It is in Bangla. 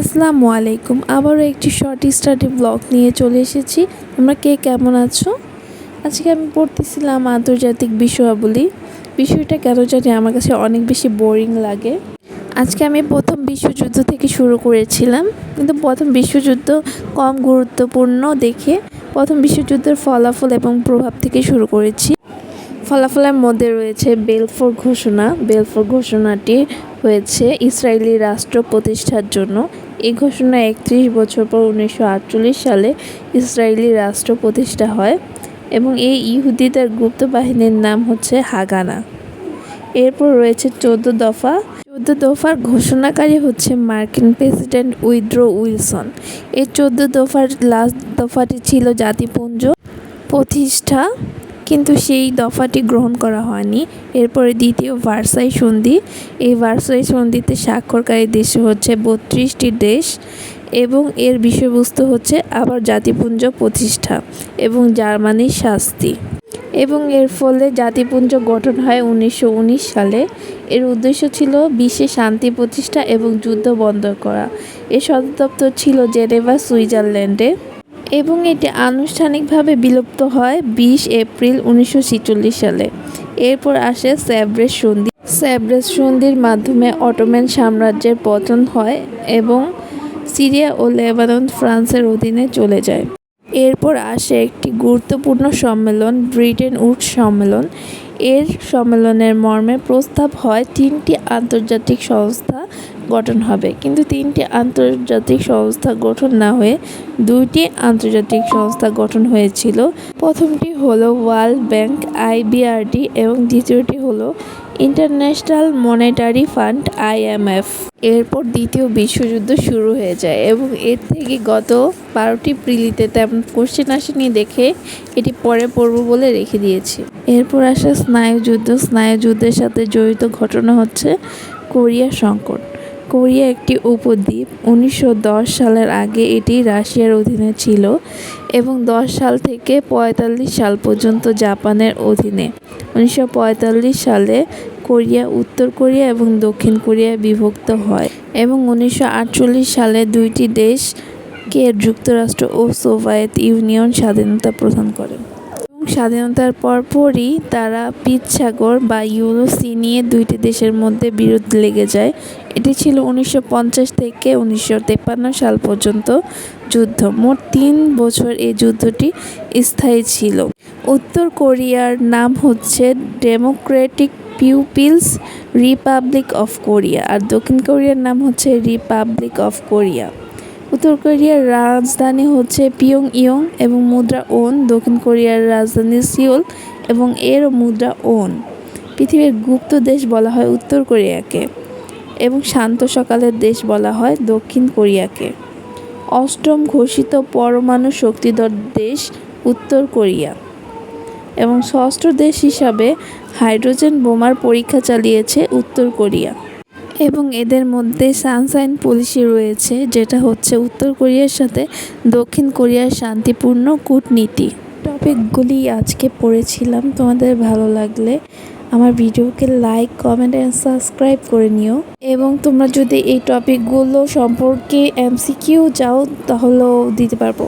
আসসালামু আলাইকুম। আবারও একটি শর্ট স্টাডি ব্লগ নিয়ে চলে এসেছি। তোমরা কে কেমন আছো? আজকে আমি পড়তেছিলাম আন্তর্জাতিক বিষয়াবলী। বিষয়টা কেন জানি আমার কাছে অনেক বেশি বোরিং লাগে। আজকে আমি প্রথম বিশ্বযুদ্ধ থেকে শুরু করেছিলাম। কিন্তু প্রথম বিশ্বযুদ্ধ কম গুরুত্বপূর্ণ দেখে প্রথম বিশ্বযুদ্ধের ফলাফল এবং প্রভাব থেকে শুরু করেছি। ফলাফলের মধ্যে রয়েছে বেলফোর ঘোষণা। বেলফোর ঘোষণাটি হয়েছে ইসরায়েলি রাষ্ট্র প্রতিষ্ঠার জন্য। এই ঘোষণা একত্রিশ বছর পর উনিশশো আটচল্লিশ সালে ইসরায়েলি রাষ্ট্র প্রতিষ্ঠা হয় এবং এই ইহুদিদের গুপ্ত বাহিনীর নাম হচ্ছে হাগানা। এরপর রয়েছে চোদ্দ দফা। চোদ্দ দফার ঘোষণাকারী হচ্ছে মার্কিন প্রেসিডেন্ট উইদ্রো উইলসন। এই চোদ্দ দফার লাস্ট দফাটি ছিল জাতিপুঞ্জ প্রতিষ্ঠা। কিন্তু সেই দফাটি গ্রহণ করা হয়নি। এরপরে দ্বিতীয় ভার্সাই সন্ধি। এই ভার্সাই সন্ধিতে স্বাক্ষরকারী দেশ হচ্ছে বত্রিশটি দেশ এবং এর বিষয়বস্তু হচ্ছে আবার জাতিপুঞ্জ প্রতিষ্ঠা এবং জার্মানির শাস্তি। এবং এর ফলে জাতিপুঞ্জ গঠন হয় উনিশশো উনিশ সালে। এর উদ্দেশ্য ছিল বিশ্বে শান্তি প্রতিষ্ঠা এবং যুদ্ধ বন্ধ করা। এর সদর দপ্তর ছিল জেনেভা, সুইজারল্যান্ডে। এবং এটি আনুষ্ঠানিকভাবে বিলুপ্ত হয় বিশ এপ্রিল উনিশশো ছেচল্লিশ সালে। এরপর আসে স্যাব্রেস সন্ধি। স্যাব্রেস সন্ধির মাধ্যমে অটোম্যান সাম্রাজ্যের পতন হয় এবং সিরিয়া ও লেবানন ফ্রান্সের অধীনে চলে যায়। এরপর আসে একটি গুরুত্বপূর্ণ সম্মেলন, ব্রিটেন উড সম্মেলন। এর সম্মেলনের মর্মে প্রস্তাব হয় তিনটি আন্তর্জাতিক সংস্থা গঠন হবে। কিন্তু তিনটি আন্তর্জাতিক সংস্থা গঠন না হয়ে দুইটি আন্তর্জাতিক সংস্থা গঠন হয়েছিল। প্রথমটি হলো ওয়ার্ল্ড ব্যাংক আইবিআরডি এবং দ্বিতীয়টি হলো ইন্টারন্যাশনাল মনিটারি ফান্ড আইএমএফ এরপর দ্বিতীয় বিশ্বযুদ্ধ শুরু হয়ে যায় এবং এর থেকে গত বারোটি প্রিলিতে তেমন কোশ্চেন আসেনি দেখে এটি পরে পড়ব বলে রেখে দিয়েছি। এরপর আসে স্নায়ুযুদ্ধ। স্নায়ুযুদ্ধের সাথে জড়িত ঘটনা হচ্ছে কোরিয়া সংকট। কোরিয়া একটি উপদ্বীপ। উনিশশো দশ সালের আগে এটি রাশিয়ার অধীনে ছিল এবং দশ সাল থেকে পঁয়তাল্লিশ সাল পর্যন্ত জাপানের অধীনে। উনিশশো পঁয়তাল্লিশ সালে কোরিয়া উত্তর কোরিয়া এবং দক্ষিণ কোরিয়া বিভক্ত হয় এবং উনিশশো আটচল্লিশ সালে দুইটি দেশকে যুক্তরাষ্ট্র ও সোভিয়েত ইউনিয়ন স্বাধীনতা প্রদান করে। স্বাধীনতার পরপরই তারা পিচ্ছাগর বা ইউরোসি নিয়ে দুইটি দেশের মধ্যে বিরোধ লেগে যায়। এটি ছিল উনিশশো পঞ্চাশ থেকে উনিশশো সাল পর্যন্ত যুদ্ধ। মোট তিন বছর এই যুদ্ধটি স্থায়ী ছিল। উত্তর কোরিয়ার নাম হচ্ছে democratic people's republic of Korea আর দক্ষিণ কোরিয়ার নাম হচ্ছে রিপাবলিক অফ কোরিয়া উত্তর কোরিয়ার রাজধানী হচ্ছে পিয়ং ইয়ং এবং মুদ্রা ওন, দক্ষিণ কোরিয়ার রাজধানী সিওল এবং এর মুদ্রা ওন। পৃথিবীর গুপ্ত দেশ বলা হয় উত্তর কোরিয়াকে। এবং শান্ত সকালের দেশ বলা হয় দক্ষিণ কোরিয়াকে। অষ্টম ঘোষিত পরমাণু শক্তিধর দেশ উত্তর কোরিয়া এবং ষষ্ঠ দেশ হিসাবে হাইড্রোজেন বোমার পরীক্ষা চালিয়েছে উত্তর কোরিয়া এবং এদের মধ্যে সানসাইন পলিসি রয়েছে, যেটা হচ্ছে উত্তর কোরিয়ার সাথে দক্ষিণ কোরিয়ার শান্তিপূর্ণ কূটনীতি। টপিকগুলি আজকে পড়েছিলাম, তোমাদের ভালো লাগলে আমার ভিডিওকে লাইক কমেন্ট অ্যান্ড সাবস্ক্রাইব করে নিও। এবং তোমরা যদি এই টপিকগুলো সম্পর্কে এমসিকিউ যাও, তাহলেও দিতে পারব।